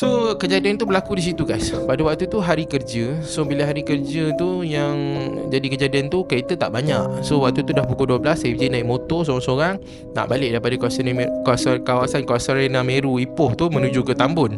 So kejadian tu berlaku di situ guys. Pada waktu tu hari kerja. So bila hari kerja tu yang jadi kejadian tu kereta tak banyak. So waktu tu dah pukul 12 FJ naik motor seorang-seorang. Nak balik daripada kawasan, kawasan, kawasan Kawasan Meru Ipoh tu menuju ke Tambun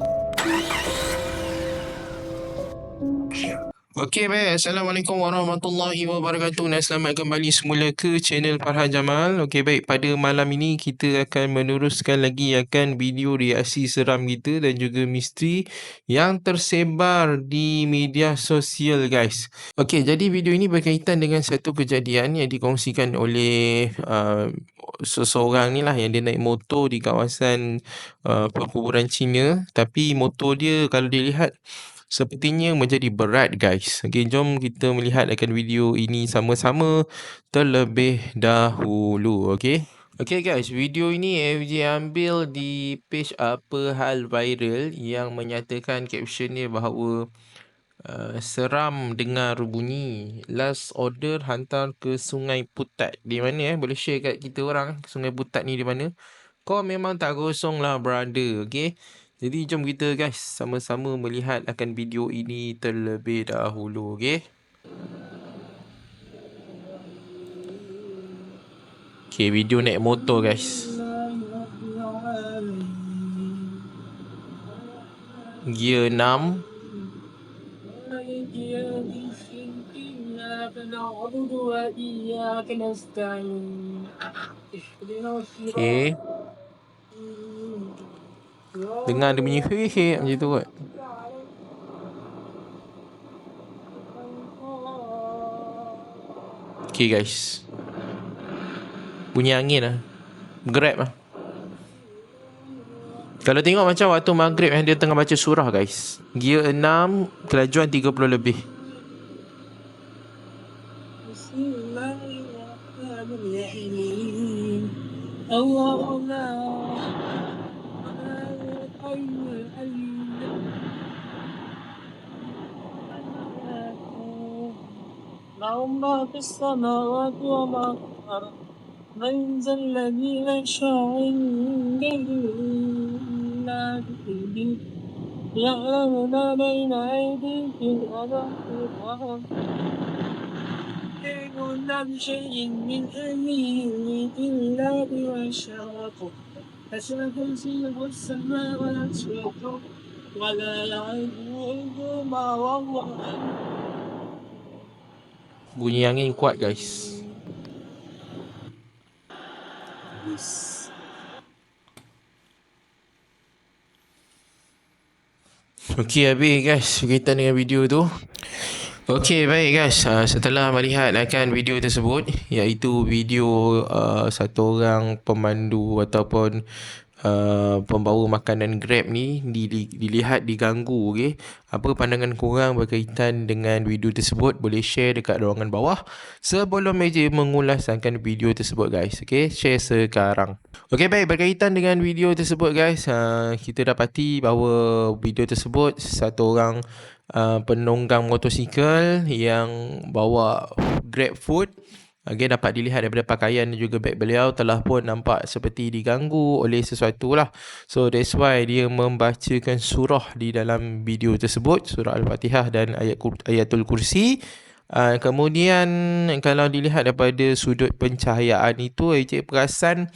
Okey baik, Assalamualaikum warahmatullahi wabarakatuh. Dan selamat kembali semula ke channel Farhan Jamal. Okey baik, pada malam ini kita akan meneruskan lagi akan video reaksi seram kita dan juga misteri yang tersebar di media sosial guys. Okey, jadi video ini berkaitan dengan satu kejadian yang dikongsikan oleh uh, seseorang ni lah yang dia naik motor di kawasan uh, perkuburan Cina. Tapi motor dia kalau dilihat sepertinya menjadi berat guys. Okay, jom kita melihat akan video ini sama-sama terlebih dahulu. Okay. Okay guys, video ini FJ ambil di page apa hal viral yang menyatakan caption dia bahawa uh, seram dengar bunyi. Last order hantar ke Sungai Putat. Di mana eh? Boleh share kat kita orang Sungai Putat ni di mana? Kau memang tak kosong lah brother. Okay. Jadi jom kita guys sama-sama melihat akan video ini terlebih dahulu, okey? Okey, video naik motor guys. Gear 6. Okay. Dengar dia bunyi he macam tu kot. Okay guys. Bunyi angin lah. Grab lah. Kalau tengok macam waktu maghrib yang dia tengah baca surah guys. Gear 6, kelajuan 30 lebih. Allah لهم ما في السماوات وما في الأرض. من ذا الذي يشاء عنده إلا بإذنه يعلم ما بين أيديهم وما خلفهم يحيطون بشيء من علمه إلا بما شاء. فسع كرسيه السماوات والأرض ولا يعلمهما وهو Bunyi angin kuat guys. Okey habis guys berkaitan dengan video tu. Okey baik guys. Uh, setelah melihat akan video tersebut iaitu video uh, satu orang pemandu ataupun uh, pembawa makanan Grab ni dilihat diganggu okey. Apa pandangan korang berkaitan dengan video tersebut? Boleh share dekat ruangan bawah sebelum meja mengulas akan video tersebut guys. Okey, share sekarang. Okey baik berkaitan dengan video tersebut guys, uh, kita dapati bahawa video tersebut satu orang uh, penunggang motosikal yang bawa Grab food Okay, dapat dilihat daripada pakaian dan juga beg beliau telah pun nampak seperti diganggu oleh sesuatu lah. So that's why dia membacakan surah di dalam video tersebut. Surah Al-Fatihah dan ayat ayatul kursi. Uh, kemudian kalau dilihat daripada sudut pencahayaan itu, AJ perasan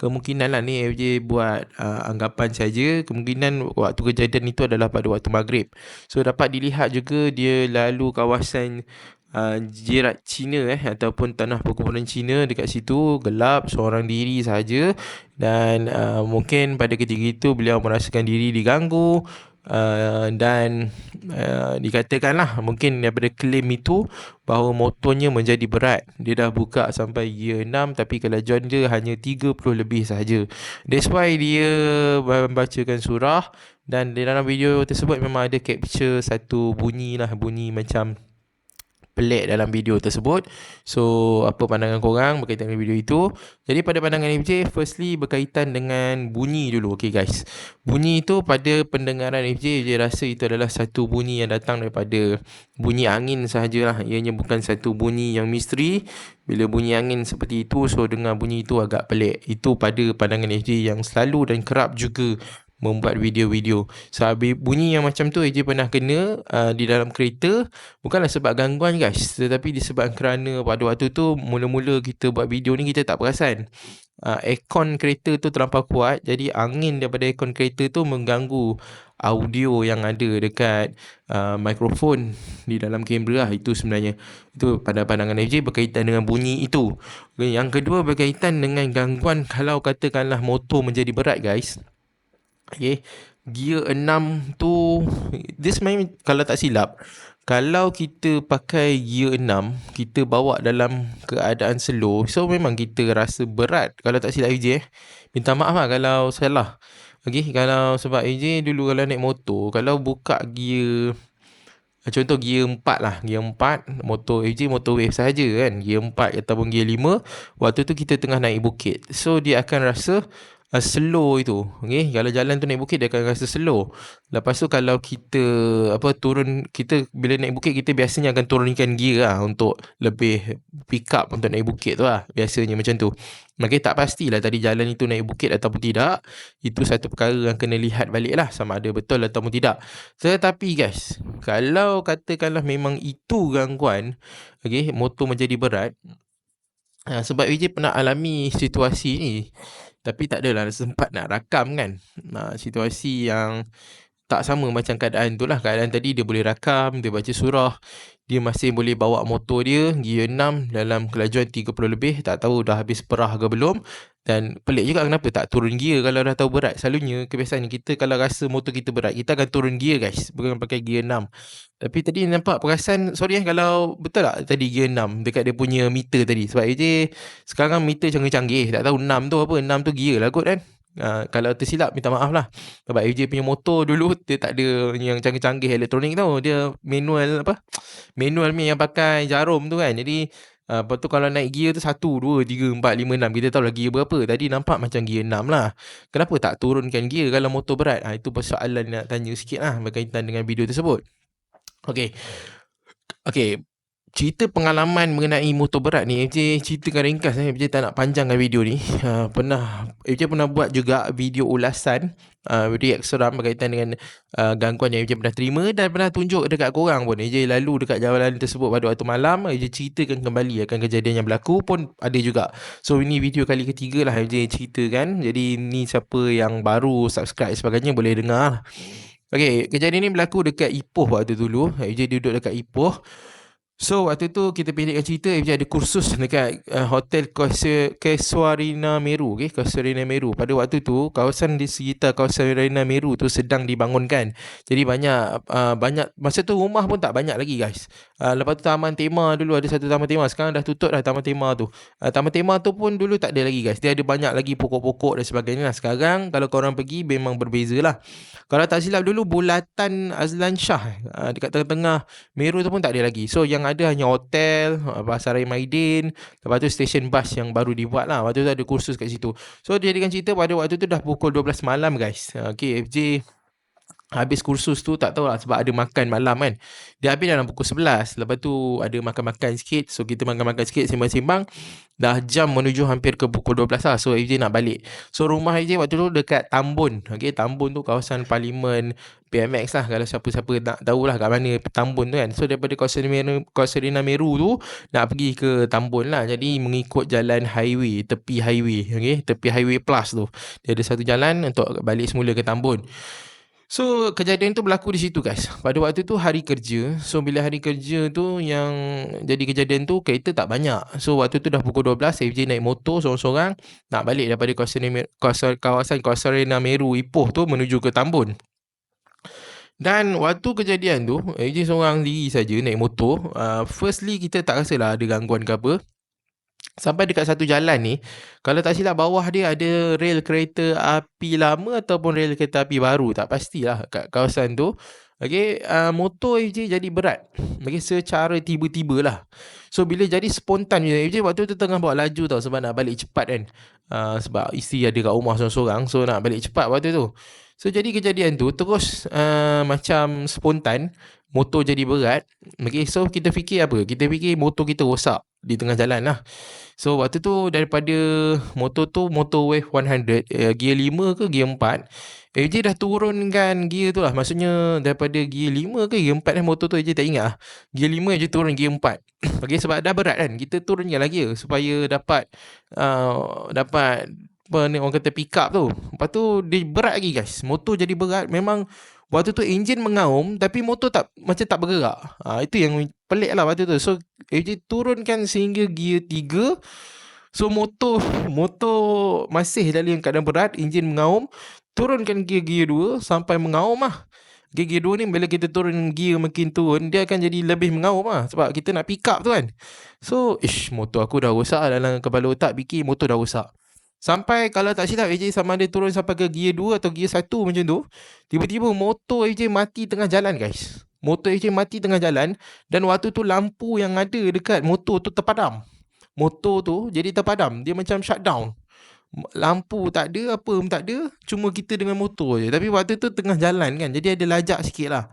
kemungkinan lah ni AJ buat uh, anggapan saja. Kemungkinan waktu kejadian itu adalah pada waktu maghrib. So dapat dilihat juga dia lalu kawasan uh, jirat Cina eh ataupun tanah perkuburan Cina dekat situ gelap seorang diri saja. Dan uh, mungkin pada ketika itu beliau merasakan diri diganggu uh, dan uh, dikatakanlah mungkin daripada klaim itu bahawa motornya menjadi berat. Dia dah buka sampai gear 6 tapi kelajuan dia hanya 30 lebih sahaja that's why dia membacakan surah dan di dalam video tersebut memang ada capture satu bunyi lah bunyi macam pelik dalam video tersebut. So, apa pandangan korang berkaitan dengan video itu? Jadi, pada pandangan FJ, firstly berkaitan dengan bunyi dulu. Okay guys. Bunyi itu pada pendengaran FJ, FJ rasa itu adalah satu bunyi yang datang daripada bunyi angin sahajalah. Ianya bukan satu bunyi yang misteri. Bila bunyi angin seperti itu, so dengar bunyi itu agak pelik. Itu pada pandangan FJ yang selalu dan kerap juga membuat video-video. Habis bunyi yang macam tu AJ pernah kena uh, di dalam kereta. Bukanlah sebab gangguan guys. Tetapi disebabkan kerana pada waktu tu mula-mula kita buat video ni kita tak perasan. Uh, aircon kereta tu terlampau kuat. Jadi angin daripada aircon kereta tu mengganggu audio yang ada dekat uh, mikrofon di dalam kamera lah. Itu sebenarnya. Itu pada pandangan FJ berkaitan dengan bunyi itu. Yang kedua berkaitan dengan gangguan kalau katakanlah motor menjadi berat guys okay, gear 6 tu dia sebenarnya kalau tak silap kalau kita pakai gear 6 kita bawa dalam keadaan slow so memang kita rasa berat. Kalau tak silap FJ eh minta maaf lah kalau salah. Okay, kalau sebab AJ dulu kalau naik motor, kalau buka gear Contoh gear 4 lah Gear 4 Motor AJ motor wave sahaja kan Gear 4 ataupun gear 5 Waktu tu kita tengah naik bukit. So dia akan rasa uh, slow itu. Okey kalau jalan tu naik bukit dia akan rasa slow. Lepas tu kalau kita apa turun kita bila naik bukit kita biasanya akan turunkan gear lah untuk lebih pick up untuk naik bukit tu lah. Biasanya macam tu. Maka tak pastilah tadi jalan itu naik bukit ataupun tidak. Itu satu perkara yang kena lihat balik lah Sama ada betul ataupun tidak. Tetapi guys Kalau katakanlah memang itu gangguan okay, Motor menjadi berat Ha, sebab VJ pernah alami situasi ni tapi tak adalah sempat nak rakam kan. Nah, situasi yang tak sama macam keadaan tu lah keadaan tadi dia boleh rakam dia baca surah dia masih boleh bawa motor dia gear 6 dalam kelajuan 30 lebih. Tak tahu dah habis perah ke belum. Dan pelik juga kenapa? Tak turun gear kalau dah tahu berat. Selalunya kebiasaan kita kalau rasa motor kita berat kita akan turun gear guys. Bukan pakai gear 6 tapi tadi nampak perasan sorry eh kalau betul tak tadi gear 6 dekat dia punya meter tadi. Sebab AJ sekarang meter canggih-canggih. Tak tahu 6 tu apa 6 tu gear lah kot kan Uh, kalau tersilap minta maaf lah. Sebab AJ punya motor dulu Dia tak ada yang canggih-canggih elektronik tau. Dia manual apa? Manual ni yang pakai jarum tu kan. Jadi uh, Lepas tu kalau naik gear tu 1, 2, 3, 4, 5, 6 Kita tahu lah gear berapa. Tadi nampak macam gear 6 lah. Kenapa tak turunkan gear kalau motor berat? Ha, Itu persoalan nak tanya sikit lah Berkaitan dengan video tersebut. Okay Okay cerita pengalaman mengenai motor berat ni FJ ceritakan ringkas eh. FJ tak nak panjangkan video ni uh, pernah FJ pernah buat juga video ulasan uh, react seram berkaitan dengan uh, gangguan yang FJ pernah terima dan pernah tunjuk dekat korang pun FJ lalu dekat jalan tersebut pada waktu malam FJ ceritakan kembali akan kejadian yang berlaku pun ada juga so ini video kali ketiga lah FJ ceritakan jadi ni siapa yang baru subscribe sebagainya boleh dengar Okay, kejadian ni berlaku dekat Ipoh waktu dulu. FJ duduk dekat Ipoh. So waktu tu kita pendekkan cerita Dia ada kursus dekat uh, Hotel Keswarina Meru okay? Keswarina Meru Pada waktu tu kawasan di sekitar Keswarina Meru tu sedang dibangunkan. Jadi banyak uh, banyak Masa tu rumah pun tak banyak lagi guys. Uh, Lepas tu taman tema dulu ada satu taman tema. Sekarang dah tutup dah taman tema tu. Uh, Taman tema tu pun dulu tak ada lagi guys. Dia ada banyak lagi pokok-pokok dan sebagainya Sekarang kalau korang pergi memang berbeza lah. Kalau tak silap dulu bulatan Azlan Shah uh, Dekat tengah-tengah Meru tu pun tak ada lagi. So yang ada hanya hotel, Pasar Raya Maidin, lepas tu stesen bas yang baru dibuat lah. Waktu tu ada kursus kat situ. So, jadikan cerita pada waktu tu dah pukul 12 malam guys. Okay, FJ habis kursus tu tak tahu lah sebab ada makan malam kan. Dia habis dalam pukul 11. Lepas tu ada makan-makan sikit. So, kita makan-makan sikit, sembang-sembang. Dah jam menuju hampir ke pukul 12 lah. So, FJ nak balik. So, rumah FJ waktu tu dekat Tambun. Okay, Tambun tu kawasan parlimen PMX lah kalau siapa-siapa nak tahu lah kat mana Tambun tu kan so daripada kawasan Meru, kawasan Meru tu nak pergi ke Tambun lah jadi mengikut jalan highway tepi highway okay? tepi highway plus tu dia ada satu jalan untuk balik semula ke Tambun So kejadian tu berlaku di situ guys Pada waktu tu hari kerja So bila hari kerja tu yang jadi kejadian tu kereta tak banyak So waktu tu dah pukul 12 FJ naik motor seorang-seorang Nak balik daripada kawasan, kawasan, kawasan, Meru Ipoh tu menuju ke Tambun dan waktu kejadian tu, AJ seorang diri saja naik motor. Uh, firstly, kita tak rasa lah ada gangguan ke apa. Sampai dekat satu jalan ni, kalau tak silap bawah dia ada rel kereta api lama ataupun rel kereta api baru. Tak pastilah kat kawasan tu. Okay, uh, motor AJ jadi berat. Okay, secara tiba-tiba lah. So, bila jadi spontan, AJ waktu tu tengah bawa laju tau sebab nak balik cepat kan. Uh, sebab isteri ada kat rumah seorang-seorang. So, nak balik cepat waktu tu. So jadi kejadian tu terus uh, macam spontan motor jadi berat. Okay, so kita fikir apa? Kita fikir motor kita rosak di tengah jalan lah. So waktu tu daripada motor tu motor wave 100 uh, gear 5 ke gear 4 AJ dah turunkan gear tu lah. Maksudnya daripada gear 5 ke gear 4 eh motor tu AJ tak ingat lah. Gear 5 AJ turun gear 4. okay, sebab dah berat kan. Kita turunkan lagi supaya dapat uh, dapat apa ni orang kata pick up tu. Lepas tu dia berat lagi guys. Motor jadi berat. Memang waktu tu enjin mengaum tapi motor tak macam tak bergerak. Ha, itu yang pelik lah waktu tu. So AJ turunkan sehingga gear 3. So motor motor masih dalam keadaan berat, enjin mengaum, turunkan gear gear 2 sampai mengaum lah. Gear gear 2 ni bila kita turun gear makin turun, dia akan jadi lebih mengaum lah sebab kita nak pick up tu kan. So, ish, motor aku dah rosak lah dalam kepala otak fikir motor dah rosak. Sampai kalau tak silap AJ sama dia turun sampai ke gear 2 atau gear 1 macam tu, tiba-tiba motor AJ mati tengah jalan guys. Motor AJ mati tengah jalan dan waktu tu lampu yang ada dekat motor tu terpadam motor tu jadi terpadam. Dia macam shutdown. Lampu tak ada, apa pun tak ada. Cuma kita dengan motor je. Tapi waktu tu tengah jalan kan. Jadi ada lajak sikit lah.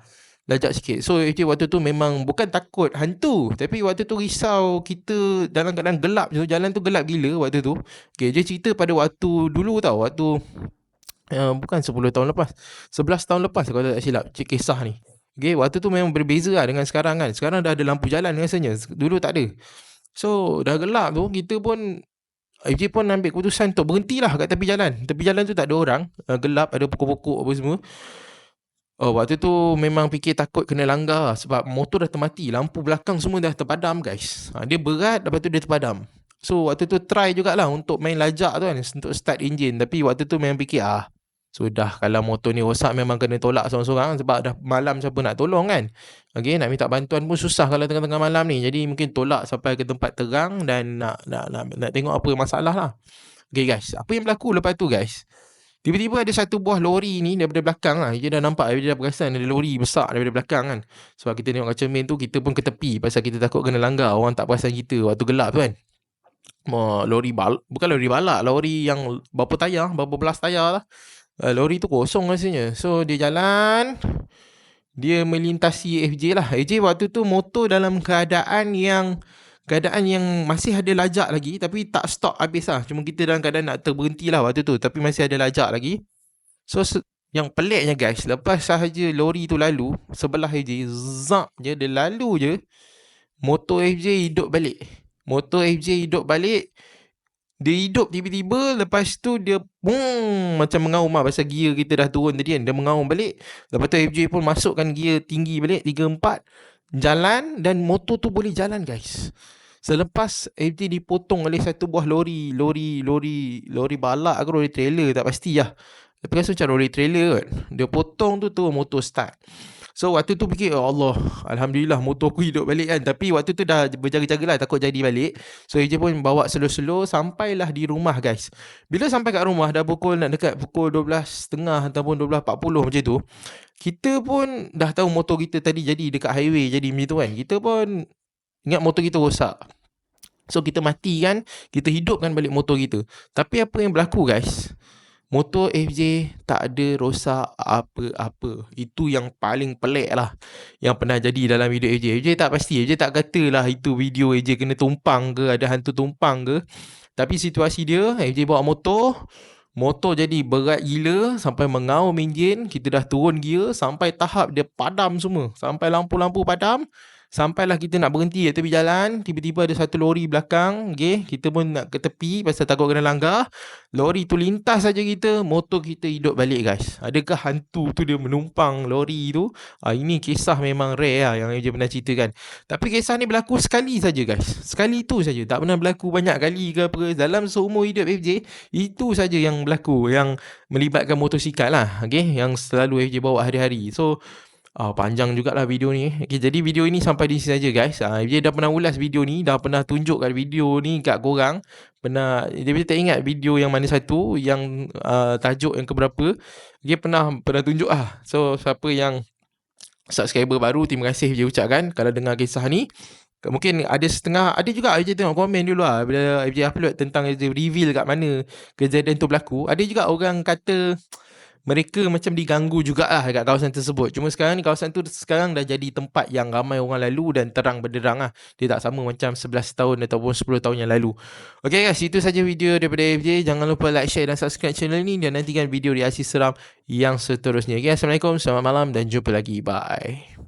Lajak sikit. So actually waktu tu memang bukan takut hantu. Tapi waktu tu risau kita dalam keadaan gelap je. Jalan tu gelap gila waktu tu. Okay, dia cerita pada waktu dulu tau. Waktu uh, bukan 10 tahun lepas. 11 tahun lepas kalau tak silap kisah ni. Okay, waktu tu memang berbeza lah dengan sekarang kan. Sekarang dah ada lampu jalan rasanya. Dulu tak ada. So dah gelap tu kita pun FJ pun ambil keputusan untuk berhentilah kat tepi jalan. Tepi jalan tu tak ada orang, uh, gelap, ada pokok-pokok apa semua. Oh, waktu tu memang fikir takut kena langgar lah sebab motor dah termati, lampu belakang semua dah terpadam guys. Ha, dia berat lepas tu dia terpadam. So waktu tu try jugalah untuk main lajak tu kan untuk start engine tapi waktu tu memang fikir ah Sudah kalau motor ni rosak memang kena tolak seorang-seorang sebab dah malam siapa nak tolong kan. Okay, nak minta bantuan pun susah kalau tengah-tengah malam ni. Jadi mungkin tolak sampai ke tempat terang dan nak nak nak, nak tengok apa masalah lah. Okay guys, apa yang berlaku lepas tu guys? Tiba-tiba ada satu buah lori ni daripada belakang lah. Dia dah nampak, dia dah perasan ada lori besar daripada belakang kan. Sebab kita tengok kaca main tu, kita pun ke tepi pasal kita takut kena langgar. Orang tak perasan kita waktu gelap tu kan. lori bal bukan lori balak, lori yang berapa tayar, berapa belas tayar lah. Uh, lori tu kosong rasanya. So dia jalan. Dia melintasi FJ lah. FJ waktu tu motor dalam keadaan yang keadaan yang masih ada lajak lagi tapi tak stop habis lah. Cuma kita dalam keadaan nak terberhenti lah waktu tu tapi masih ada lajak lagi. So yang peliknya guys, lepas sahaja lori tu lalu sebelah FJ, zap je dia lalu je motor FJ hidup balik. Motor FJ hidup balik dia hidup tiba-tiba lepas tu dia boom, macam mengaum lah pasal gear kita dah turun tadi kan dia mengaum balik lepas tu FJ pun masukkan gear tinggi balik 3 4 jalan dan motor tu boleh jalan guys. Selepas FJ dipotong oleh satu buah lori lori lori lori balak ke lori trailer tak pasti lah. Tapi rasa macam lori trailer kan dia potong tu tu motor start. So waktu tu fikir oh Allah Alhamdulillah motor aku hidup balik kan. Tapi waktu tu dah berjaga-jaga lah Takut jadi balik. So AJ pun bawa slow-slow Sampailah di rumah guys. Bila sampai kat rumah Dah pukul nak dekat pukul 12.30 Ataupun 12.40 macam tu Kita pun dah tahu motor kita tadi jadi Dekat highway jadi macam tu kan Kita pun Ingat motor kita rosak So kita mati kan Kita hidupkan balik motor kita Tapi apa yang berlaku guys Motor FJ tak ada rosak apa-apa. Itu yang paling pelik lah. Yang pernah jadi dalam video FJ. FJ tak pasti. FJ tak kata lah itu video FJ kena tumpang ke. Ada hantu tumpang ke. Tapi situasi dia. FJ bawa motor. Motor jadi berat gila. Sampai mengaum enjin. Kita dah turun gear. Sampai tahap dia padam semua. Sampai lampu-lampu padam. Sampailah kita nak berhenti kat tepi jalan, tiba-tiba ada satu lori belakang, okey, kita pun nak ke tepi pasal takut kena langgar. Lori tu lintas saja kita, motor kita hidup balik guys. Adakah hantu tu dia menumpang lori tu? Ah ini kisah memang rare lah yang dia pernah ceritakan. Tapi kisah ni berlaku sekali saja guys. Sekali tu saja, tak pernah berlaku banyak kali ke apa dalam seumur hidup FJ. Itu saja yang berlaku yang melibatkan motosikal lah, okey, yang selalu FJ bawa hari-hari. So Uh, panjang jugalah video ni. Okay, Jadi video ini sampai di sini saja guys. Uh, Dia dah pernah ulas video ni Dah pernah tunjuk kat video ni kat korang Pernah Dia tak ingat video yang mana satu Yang uh, tajuk yang keberapa Dia pernah pernah tunjuk ah. So siapa yang Subscriber baru Terima kasih dia ucapkan. Kalau dengar kisah ni Mungkin ada setengah Ada juga FJ tengok komen dulu lah. Bila FJ upload tentang FJ reveal kat mana Kejadian tu berlaku Ada juga orang kata mereka macam diganggu jugalah dekat kawasan tersebut. Cuma sekarang ni kawasan tu sekarang dah jadi tempat yang ramai orang lalu dan terang benderang lah. Dia tak sama macam 11 tahun ataupun 10 tahun yang lalu. Okay guys, itu saja video daripada FJ. Jangan lupa like, share dan subscribe channel ni dan nantikan video reaksi seram yang seterusnya. Okay, Assalamualaikum, selamat malam dan jumpa lagi. Bye.